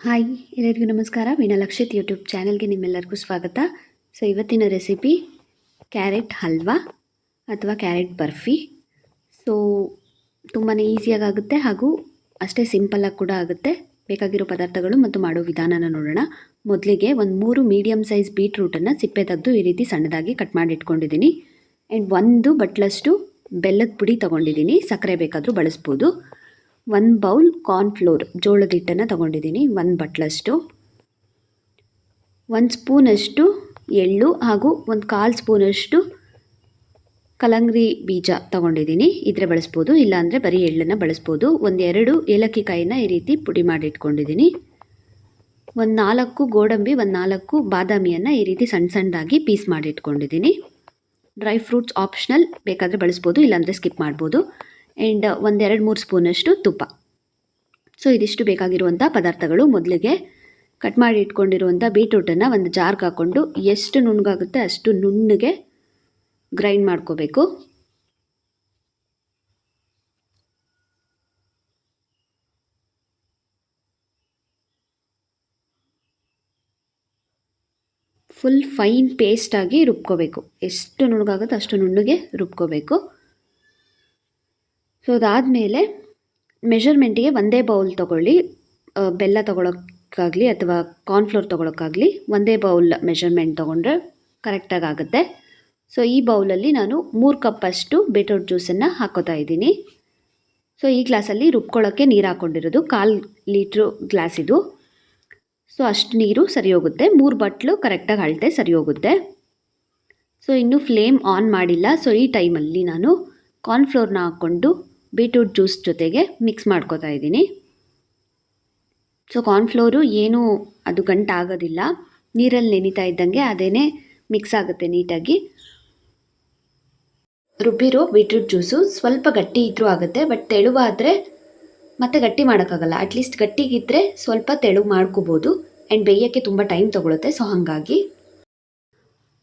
Hi, ಎಲ್ಲರಿಗೂ ನಮಸ್ಕಾರ. ವೀಣಾಲಕ್ಷಿತ್ YouTube ಚಾನಲ್ಗೆ ನಿಮ್ಮೆಲ್ಲರಿಗೂ ಸ್ವಾಗತ. ಸೊ, ಇವತ್ತಿನ ರೆಸಿಪಿ ಕ್ಯಾರೆಟ್ ಹಲ್ವಾ ಅಥವಾ ಕ್ಯಾರೆಟ್ ಬರ್ಫಿ. ಸೊ ತುಂಬಾ ಈಸಿಯಾಗಿ ಆಗುತ್ತೆ ಹಾಗೂ ಅಷ್ಟೇ ಸಿಂಪಲ್ಲಾಗಿ ಕೂಡ ಆಗುತ್ತೆ. ಬೇಕಾಗಿರೋ ಪದಾರ್ಥಗಳು ಮತ್ತು ಮಾಡೋ ವಿಧಾನನ ನೋಡೋಣ. ಮೊದಲಿಗೆ ಒಂದು ಮೂರು ಮೀಡಿಯಮ್ ಸೈಜ್ ಬೀಟ್ರೂಟನ್ನು ಸಿಪ್ಪೆ ತೆಗೆದು ಈ ರೀತಿ ಸಣ್ಣದಾಗಿ ಕಟ್ ಮಾಡಿ ಇಟ್ಕೊಂಡಿದ್ದೀನಿ. ಆ್ಯಂಡ್ ಒಂದು ಬಟ್ಲಷ್ಟು ಬೆಲ್ಲದ ಪುಡಿ ತೊಗೊಂಡಿದ್ದೀನಿ. ಸಕ್ಕರೆ ಬೇಕಾದರೂ ಬಳಸ್ಬೋದು. ಒಂದು ಬೌಲ್ ಕಾರ್ನ್ಫ್ಲೋರ್ ಜೋಳದ ಹಿಟ್ಟನ್ನು ತೊಗೊಂಡಿದ್ದೀನಿ. ಒಂದು ಬಟ್ಲಷ್ಟು. ಒಂದು ಸ್ಪೂನಷ್ಟು ಎಳ್ಳು ಹಾಗೂ ಒಂದು ಕಾಲು ಸ್ಪೂನಷ್ಟು ಕಲಂಗ್ರಿ ಬೀಜ ತೊಗೊಂಡಿದ್ದೀನಿ. ಇದ್ರೆ ಬಳಸ್ಬೋದು. ಇಲ್ಲಾಂದರೆ ಬರೀ ಎಳ್ಳನ್ನು ಬಳಸ್ಬೋದು. ಒಂದೆರಡು ಏಲಕ್ಕಿ ಕಾಯಿನ ಈ ರೀತಿ ಪುಡಿ ಮಾಡಿ ಇಟ್ಕೊಂಡಿದ್ದೀನಿ. ಒಂದು ನಾಲ್ಕು ಗೋಡಂಬಿ, ಒಂದು ನಾಲ್ಕು ಬಾದಾಮಿಯನ್ನು ಈ ರೀತಿ ಸಣ್ಣ ಸಣ್ಣದಾಗಿ ಪೀಸ್ ಮಾಡಿಟ್ಕೊಂಡಿದ್ದೀನಿ ಡ್ರೈ ಫ್ರೂಟ್ಸ್ ಆಪ್ಷನಲ್ ಬೇಕಾದರೆ ಬಳಸ್ಬೋದು, ಇಲ್ಲಾಂದರೆ ಸ್ಕಿಪ್ ಮಾಡ್ಬೋದು. ಆ್ಯಂಡ್ ಒಂದೆರಡು ಮೂರು ಸ್ಪೂನಷ್ಟು ತುಪ್ಪ. ಸೊ ಇದಿಷ್ಟು ಬೇಕಾಗಿರುವಂಥ ಪದಾರ್ಥಗಳು ಮೊದಲಿಗೆ ಕಟ್ ಮಾಡಿ ಇಟ್ಕೊಂಡಿರುವಂಥ ಬೀಟ್ರೂಟನ್ನು ಒಂದು ಜಾರ್ಗೆ ಹಾಕ್ಕೊಂಡು ಎಷ್ಟು ನುಣ್ಣಗಾಗುತ್ತೆ ಅಷ್ಟು ನುಣ್ಣಗೆ ಗ್ರೈಂಡ್ ಮಾಡ್ಕೋಬೇಕು. ಫುಲ್ ಫೈನ್ ಪೇಸ್ಟಾಗಿ ರುಬ್ಕೋಬೇಕು. ಎಷ್ಟು ನುಣ್ಣಗಾಗುತ್ತೆ ಅಷ್ಟು ನುಣ್ಣಗೆ ರುಬ್ಕೋಬೇಕು. ಸೊ ಅದಾದಮೇಲೆ ಮೆಷರ್ಮೆಂಟಿಗೆ ಒಂದೇ ಬೌಲ್ ತೊಗೊಳ್ಳಿ. ಬೆಲ್ಲ ತೊಗೊಳಕ್ಕಾಗಲಿ ಅಥವಾ ಕಾರ್ನ್ಫ್ಲೋರ್ ತೊಗೊಳಕ್ಕಾಗಲಿ ಒಂದೇ ಬೌಲ್ ಮೆಷರ್ಮೆಂಟ್ ತೊಗೊಂಡ್ರೆ ಕರೆಕ್ಟಾಗಿ ಆಗುತ್ತೆ. ಸೊ ಈ ಬೌಲಲ್ಲಿ ನಾನು ಮೂರು ಕಪ್ಪಷ್ಟು ಬೀಟ್ರೂಟ್ ಜ್ಯೂಸನ್ನು ಹಾಕೋತಾ ಇದ್ದೀನಿ. ಸೊ ಈ ಗ್ಲಾಸಲ್ಲಿ ರುಬ್ಕೊಳ್ಳೋಕ್ಕೆ ನೀರು ಹಾಕ್ಕೊಂಡಿರೋದು ಕಾಲು ಲೀಟ್ರು ಗ್ಲಾಸ್ ಇದು. ಸೊ ಅಷ್ಟು ನೀರು ಸರಿ ಹೋಗುತ್ತೆ. ಮೂರು ಬಟ್ಲು ಕರೆಕ್ಟಾಗಿ ಅಳತೆ ಸರಿ ಹೋಗುತ್ತೆ. ಸೊ ಇನ್ನೂ ಫ್ಲೇಮ್ ಆನ್ ಮಾಡಿಲ್ಲ. ಸೊ ಈ ಟೈಮಲ್ಲಿ ನಾನು ಕಾರ್ನ್ಫ್ಲೋರ್ನ ಹಾಕ್ಕೊಂಡು ಬೀಟ್ರೂಟ್ ಜ್ಯೂಸ್ ಜೊತೆಗೆ ಮಿಕ್ಸ್ ಮಾಡ್ಕೋತಾ ಇದ್ದೀನಿ. ಸೊ ಕಾರ್ನ್ಫ್ಲೋರು ಏನೂ ಅದು ಗಂಟಾಗೋದಿಲ್ಲ. ನೀರಲ್ಲಿ ನೆನಿತಾ ಇದ್ದಂಗೆ ಅದೇನೇ ಮಿಕ್ಸ್ ಆಗುತ್ತೆ ನೀಟಾಗಿ. ರುಬ್ಬಿರೋ ಬೀಟ್ರೂಟ್ ಜ್ಯೂಸು ಸ್ವಲ್ಪ ಗಟ್ಟಿ ಇದ್ದರೂ ಆಗುತ್ತೆ ಬಟ್ ತೆಳುವಾದರೆ ಮತ್ತೆ ಗಟ್ಟಿ ಮಾಡೋಕ್ಕಾಗಲ್ಲ. ಅಟ್ಲೀಸ್ಟ್ ಗಟ್ಟಿಗಿದ್ದರೆ ಸ್ವಲ್ಪ ತೆಳು ಮಾಡ್ಕೋಬೋದು. ಆ್ಯಂಡ್ ಬೇಯೋಕ್ಕೆ ತುಂಬ ಟೈಮ್ ತೊಗೊಳುತ್ತೆ ಸೊ ಹಾಗಾಗಿ.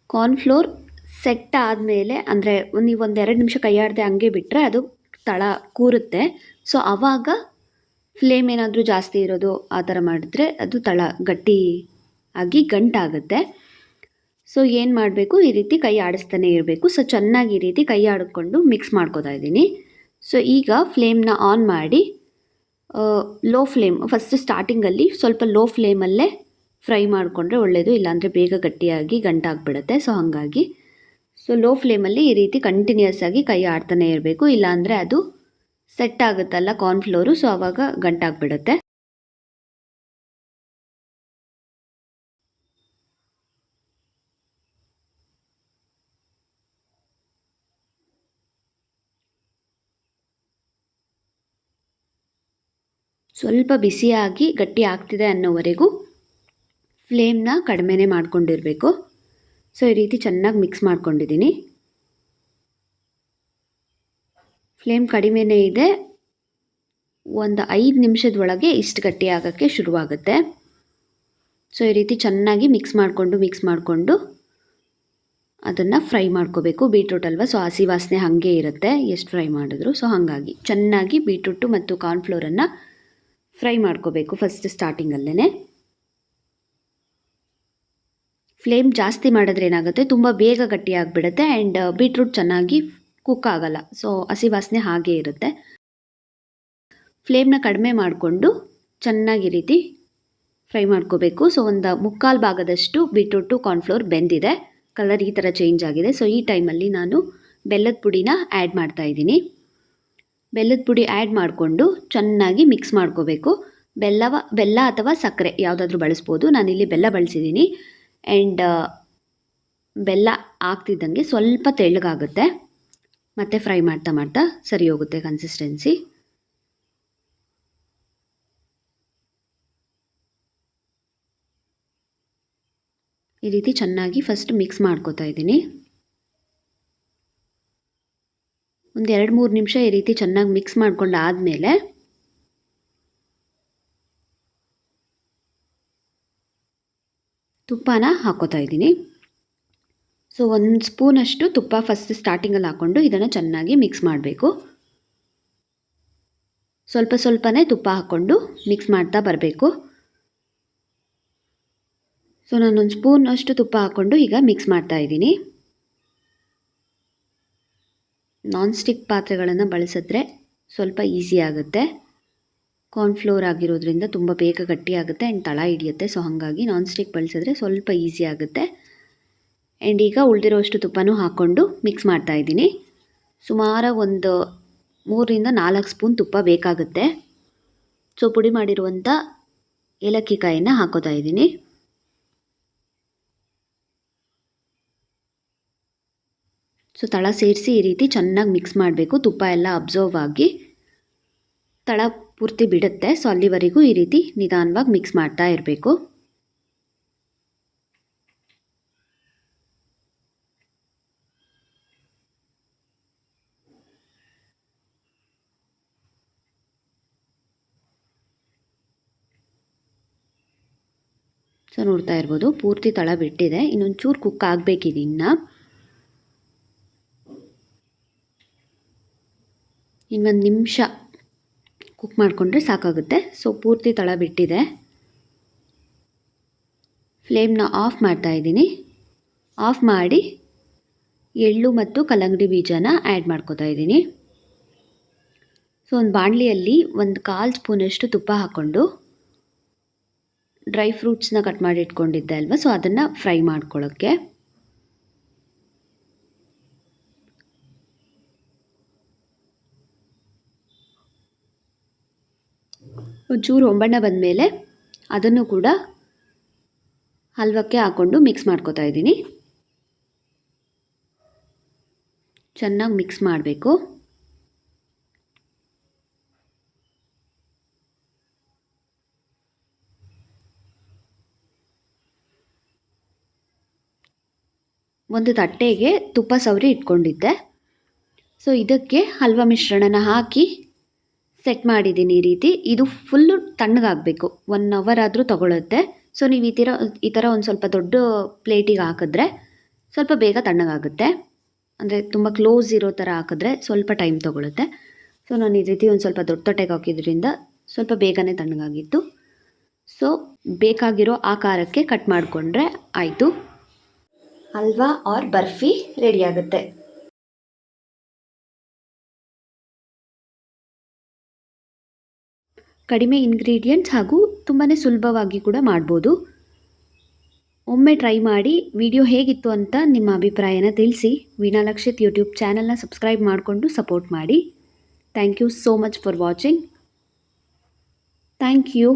ಕಾರ್ನ್ಫ್ಲೋರ್ ಸೆಟ್ ಆದಮೇಲೆ ಅಂದರೆ ನೀವು ಒಂದು ಎರಡು ನಿಮಿಷ ಕೈಯಾಡದೆ ಹಂಗೆ ಬಿಟ್ಟರೆ ಅದು ತಳ ಕೂರುತ್ತೆ. ಸೊ ಆವಾಗ ಫ್ಲೇಮ್ ಏನಾದರೂ ಜಾಸ್ತಿ ಇರೋದು ಆ ಥರ ಮಾಡಿದ್ರೆ ಅದು ತಳ ಗಟ್ಟಿ ಆಗಿ ಗಂಟಾಗುತ್ತೆ. ಸೊ ಏನು ಮಾಡಬೇಕು? ಈ ರೀತಿ ಕೈ ಆಡಿಸ್ತಾನೆ ಇರಬೇಕು. ಸೊ ಚೆನ್ನಾಗಿ ಈ ರೀತಿ ಕೈ ಆಡಿಕೊಂಡು ಮಿಕ್ಸ್ ಮಾಡ್ಕೋತಾ ಇದ್ದೀನಿ. ಸೊ ಈಗ ಫ್ಲೇಮ್ನ ಆನ್ ಮಾಡಿ ಲೋ ಫ್ಲೇಮ್ ಫಸ್ಟ್ ಸ್ಟಾರ್ಟಿಂಗಲ್ಲಿ ಸ್ವಲ್ಪ ಲೋ ಫ್ಲೇಮಲ್ಲೇ ಫ್ರೈ ಮಾಡಿಕೊಂಡ್ರೆ ಒಳ್ಳೆಯದು ಇಲ್ಲಾಂದರೆ ಬೇಗ ಗಟ್ಟಿಯಾಗಿ ಗಂಟಾಗ್ಬಿಡುತ್ತೆ. ಸೊ ಹಾಗಾಗಿ ಸೊ ಲೋ ಫ್ಲೇಮಲ್ಲಿ ಈ ರೀತಿ ಕಂಟಿನ್ಯೂಸ್ ಆಗಿ ಕೈ ಆಡ್ತಾನೆ ಇರಬೇಕು. ಇಲ್ಲಾಂದರೆ ಅದು ಸೆಟ್ ಆಗುತ್ತಲ್ಲ ಕಾರ್ನ್ಫ್ಲೋರು ಸೊ ಆವಾಗ ಗಂಟಾಗ್ಬಿಡುತ್ತೆ ಸ್ವಲ್ಪ ಬಿಸಿಯಾಗಿ ಗಟ್ಟಿ ಆಗ್ತಿದೆ ಅನ್ನೋವರೆಗೂ ಫ್ಲೇಮ್ನ ಕಡಿಮೆನೇ ಮಾಡ್ಕೊಂಡಿರಬೇಕು. ಸೊ, ಈ ರೀತಿ ಚೆನ್ನಾಗಿ ಮಿಕ್ಸ್ ಮಾಡ್ಕೊಂಡಿದ್ದೀನಿ. ಫ್ಲೇಮ್ ಕಡಿಮೆನೇ ಇದೆ. ಒಂದು ಐದು ನಿಮಿಷದೊಳಗೆ ಇಷ್ಟು ಗಟ್ಟಿ ಆಗೋಕ್ಕೆ ಶುರುವಾಗುತ್ತೆ. ಸೊ, ಈ ರೀತಿ ಚೆನ್ನಾಗಿ ಮಿಕ್ಸ್ ಮಾಡಿಕೊಂಡು ಮಿಕ್ಸ್ ಮಾಡಿಕೊಂಡು ಅದನ್ನು ಫ್ರೈ ಮಾಡ್ಕೋಬೇಕು. ಬೀಟ್ರೂಟ್ ಅಲ್ವಾ? ಸೊ, ಹಸಿ ವಾಸನೆ ಹಾಗೆ ಇರುತ್ತೆ. ಎಷ್ಟು ಫ್ರೈ ಮಾಡಿದ್ರು? ಸೊ, ಹಾಗಾಗಿ ಚೆನ್ನಾಗಿ ಬೀಟ್ರೂಟು ಮತ್ತು ಕಾರ್ನ್ಫ್ಲೋರನ್ನು ಫ್ರೈ ಮಾಡ್ಕೋಬೇಕು ಫಸ್ಟ್ ಸ್ಟಾರ್ಟಿಂಗಲ್ಲೇ ಫ್ಲೇಮ್ ಜಾಸ್ತಿ ಮಾಡಿದ್ರೆ ಏನಾಗುತ್ತೆ? ತುಂಬ ಬೇಗ ಗಟ್ಟಿ ಆಗಿಬಿಡುತ್ತೆ ಆ್ಯಂಡ್ ಬೀಟ್ರೂಟ್ ಚೆನ್ನಾಗಿ ಕುಕ್ ಆಗಲ್ಲ. ಸೊ ಹಸಿ ವಾಸನೆ ಹಾಗೇ ಇರುತ್ತೆ. ಫ್ಲೇಮ್ನ ಕಡಿಮೆ ಮಾಡಿಕೊಂಡು ಚೆನ್ನಾಗಿ ರೀತಿ ಫ್ರೈ ಮಾಡ್ಕೋಬೇಕು. ಸೊ ಒಂದು ಮುಕ್ಕಾಲು ಭಾಗದಷ್ಟು ಬೀಟ್ರೂಟು ಕಾರ್ನ್ಫ್ಲೋರ್ ಬೆಂದಿದೆ. ಕಲರ್ ಈ ಥರ ಚೇಂಜ್ ಆಗಿದೆ. ಸೊ ಈ ಟೈಮಲ್ಲಿ ನಾನು ಬೆಲ್ಲದ ಪುಡಿನ ಆ್ಯಡ್ ಮಾಡ್ತಾ ಇದ್ದೀನಿ. ಬೆಲ್ಲದ ಪುಡಿ ಆ್ಯಡ್ ಮಾಡಿಕೊಂಡು ಚೆನ್ನಾಗಿ ಮಿಕ್ಸ್ ಮಾಡ್ಕೋಬೇಕು. ಬೆಲ್ಲವ, ಬೆಲ್ಲ ಅಥವಾ ಸಕ್ಕರೆ ಯಾವುದಾದ್ರೂ ಬಳಸ್ಬೋದು. ನಾನಿಲ್ಲಿ ಬೆಲ್ಲ ಬಳಸಿದ್ದೀನಿ. ಆ್ಯಂಡ್ ಬೆಲ್ಲ ಆಗ್ತಿದ್ದಂಗೆ ಸ್ವಲ್ಪ ತೆಳ್ಳಗಾಗುತ್ತೆ. ಮತ್ತು ಫ್ರೈ ಮಾಡ್ತಾ ಮಾಡ್ತಾ ಸರಿ ಹೋಗುತ್ತೆ ಕನ್ಸಿಸ್ಟೆನ್ಸಿ ಈ ರೀತಿ ಚೆನ್ನಾಗಿ ಫಸ್ಟ್ ಮಿಕ್ಸ್ ಮಾಡ್ಕೋತಾ ಇದ್ದೀನಿ. ಒಂದು ಎರಡು ಮೂರು ನಿಮಿಷ ಈ ರೀತಿ ಚೆನ್ನಾಗಿ ಮಿಕ್ಸ್ ಮಾಡ್ಕೊಂಡು ಆದಮೇಲೆ ತುಪ್ಪನ ಹಾಕೋತಾ ಇದ್ದೀನಿ. ಸೊ ಒಂದು ಸ್ಪೂನಷ್ಟು ತುಪ್ಪ ಫಸ್ಟ್ ಸ್ಟಾರ್ಟಿಂಗಲ್ಲಿ ಹಾಕ್ಕೊಂಡು ಇದನ್ನು ಚೆನ್ನಾಗಿ ಮಿಕ್ಸ್ ಮಾಡಬೇಕು. ಸ್ವಲ್ಪ ಸ್ವಲ್ಪನೇ ತುಪ್ಪ ಹಾಕ್ಕೊಂಡು ಮಿಕ್ಸ್ ಮಾಡ್ತಾ ಬರಬೇಕು. ಸೊ ನಾನೊಂದು ಸ್ಪೂನ್ ಅಷ್ಟು ತುಪ್ಪ ಹಾಕ್ಕೊಂಡು ಈಗ ಮಿಕ್ಸ್ ಮಾಡ್ತಾ ಇದ್ದೀನಿ. ನಾನ್ ಸ್ಟಿಕ್ ಪಾತ್ರೆಗಳನ್ನು ಬಳಸಿದ್ರೆ ಸ್ವಲ್ಪ ಈಸಿ ಆಗುತ್ತೆ. ಕಾರ್ನ್ಫ್ಲೋರ್ ಆಗಿರೋದ್ರಿಂದ ತುಂಬ ಬೇಗ ಗಟ್ಟಿ ಆಗುತ್ತೆ ಆ್ಯಂಡ್ ತಳ ಹಿಡಿಯುತ್ತೆ. ಸೊ ಹಾಗಾಗಿ ನಾನ್ ಸ್ಟಿಕ್ ಬಳಸಿದ್ರೆ ಸ್ವಲ್ಪ ಈಸಿ ಆಗುತ್ತೆ. ಆ್ಯಂಡ್ ಈಗ ಉಳಿದಿರೋಷ್ಟು ತುಪ್ಪನೂ ಹಾಕ್ಕೊಂಡು ಮಿಕ್ಸ್ ಮಾಡ್ತಾ ಇದ್ದೀನಿ. ಸುಮಾರು ಒಂದು ಮೂರರಿಂದ ನಾಲ್ಕು ಸ್ಪೂನ್ ತುಪ್ಪ ಬೇಕಾಗುತ್ತೆ. ಸೊ ಪುಡಿ ಮಾಡಿರುವಂಥ ಏಲಕ್ಕಿ ಕಾಯಿನ ಹಾಕೋತಾ ಇದ್ದೀನಿ. ಸೊ ತಳ ಸೇರಿಸಿ ಈ ರೀತಿ ಚೆನ್ನಾಗಿ ಮಿಕ್ಸ್ ಮಾಡಬೇಕು. ತುಪ್ಪ ಎಲ್ಲ ಅಬ್ಸರ್ವ್ ಆಗಿ ತಳ ಪೂರ್ತಿ ಬಿಡುತ್ತೆ. ಸೊ ಅಲ್ಲಿವರೆಗೂ ಈ ರೀತಿ ನಿಧಾನವಾಗಿ ಮಿಕ್ಸ್ ಮಾಡ್ತಾ ಇರಬೇಕು. ಸೊ ನೋಡ್ತಾ ಇರ್ಬೋದು, ಪೂರ್ತಿ ತಳ ಬಿಟ್ಟಿದೆ. ಇನ್ನೊಂದು ಚೂರು ಕುಕ್ ಆಗಬೇಕಿದೆ ಇನ್ನು. ಇನ್ನೊಂದು ನಿಮಿಷ. ಕುಕ್ ಮಾಡಿಕೊಂಡ್ರೆ ಸಾಕಾಗುತ್ತೆ. ಸೊ ಪೂರ್ತಿ ತಳ ಬಿಟ್ಟಿದೆ. ಫ್ಲೇಮ್ನ ಆಫ್ ಮಾಡ್ತಾ ಇದ್ದೀನಿ. ಆಫ್ ಮಾಡಿ ಎಳ್ಳು ಮತ್ತು ಕಲ್ಲಂಗಡಿ ಬೀಜನ ಆ್ಯಡ್ ಮಾಡ್ಕೋತಾ ಇದ್ದೀನಿ. ಸೊ ಒಂದು ಬಾಣಲಿಯಲ್ಲಿ ಒಂದು ಕಾಲು ಸ್ಪೂನಷ್ಟು ತುಪ್ಪ ಹಾಕ್ಕೊಂಡು ಡ್ರೈ ಫ್ರೂಟ್ಸ್ನ ಕಟ್ ಮಾಡಿ ಇಟ್ಕೊಂಡಿದ್ದೆ ಅಲ್ವಾ? ಸೊ ಅದನ್ನು ಫ್ರೈ ಮಾಡ್ಕೊಳ್ಳೋಕ್ಕೆ. ಒಂಚೂರು ಒಂಬಣ್ಣ ಬಂದಮೇಲೆ ಅದನ್ನು ಕೂಡ ಹಲ್ವಕ್ಕೆ ಹಾಕ್ಕೊಂಡು ಮಿಕ್ಸ್ ಮಾಡ್ಕೋತಾ ಇದ್ದೀನಿ. ಚೆನ್ನಾಗಿ ಮಿಕ್ಸ್ ಮಾಡಬೇಕು. ಒಂದು ತಟ್ಟೆಗೆ ತುಪ್ಪ ಸವರಿ ಇಟ್ಕೊಂಡಿದ್ದೆ. ಸೊ ಇದಕ್ಕೆ ಹಲ್ವ ಮಿಶ್ರಣನ ಹಾಕಿ ಸೆಟ್ ಮಾಡಿದ್ದೀನಿ ಈ ರೀತಿ. ಇದು ಫುಲ್ಲು ತಣ್ಣಗಾಗಬೇಕು. ಒನ್ ಅವರ್ ಆದರೂ ತೊಗೊಳುತ್ತೆ. ಸೊ ನೀವು ಈ ಥರ ಈ ಥರ ಒಂದು ಸ್ವಲ್ಪ ದೊಡ್ಡ ಪ್ಲೇಟಿಗೆ ಹಾಕಿದ್ರೆ ಸ್ವಲ್ಪ ಬೇಗ ತಣ್ಣಗಾಗುತ್ತೆ. ಅಂದರೆ ತುಂಬ ಕ್ಲೋಸ್ ಇರೋ ಥರ ಹಾಕಿದ್ರೆ ಸ್ವಲ್ಪ ಟೈಮ್ ತೊಗೊಳುತ್ತೆ. ಸೊ ನಾನು ಈ ರೀತಿ ಒಂದು ಸ್ವಲ್ಪ ದೊಡ್ಡ ತೊಟ್ಟೆಗೆ ಹಾಕಿದ್ರಿಂದ ಸ್ವಲ್ಪ ಬೇಗನೆ ತಣ್ಣಗಾಗಿತ್ತು. ಸೊ ಬೇಕಾಗಿರೋ ಆಕಾರಕ್ಕೆ ಕಟ್ ಮಾಡಿಕೊಂಡ್ರೆ ಆಯಿತು. ಹಲ್ವಾ ಆರ್ ಬರ್ಫಿ ರೆಡಿ ಕಡಿಮೆ ಇಂಗ್ರೀಡಿಯೆಂಟ್ಸ್ ಹಾಗೂ ತುಂಬಾ ಸುಲಭವಾಗಿ ಕೂಡ ಮಾಡ್ಬೋದು. ಒಮ್ಮೆ ಟ್ರೈ ಮಾಡಿ ವಿಡಿಯೋ ಹೇಗಿತ್ತು ಅಂತ ನಿಮ್ಮ ಅಭಿಪ್ರಾಯನ ತಿಳಿಸಿ. ವೀಣಾಲಕ್ಷಿತ್ ಯೂಟ್ಯೂಬ್ ಚಾನಲ್ನ ಸಬ್ಸ್ಕ್ರೈಬ್ ಮಾಡಿಕೊಂಡು ಸಪೋರ್ಟ್ ಮಾಡಿ. Thank you so much for watching thank you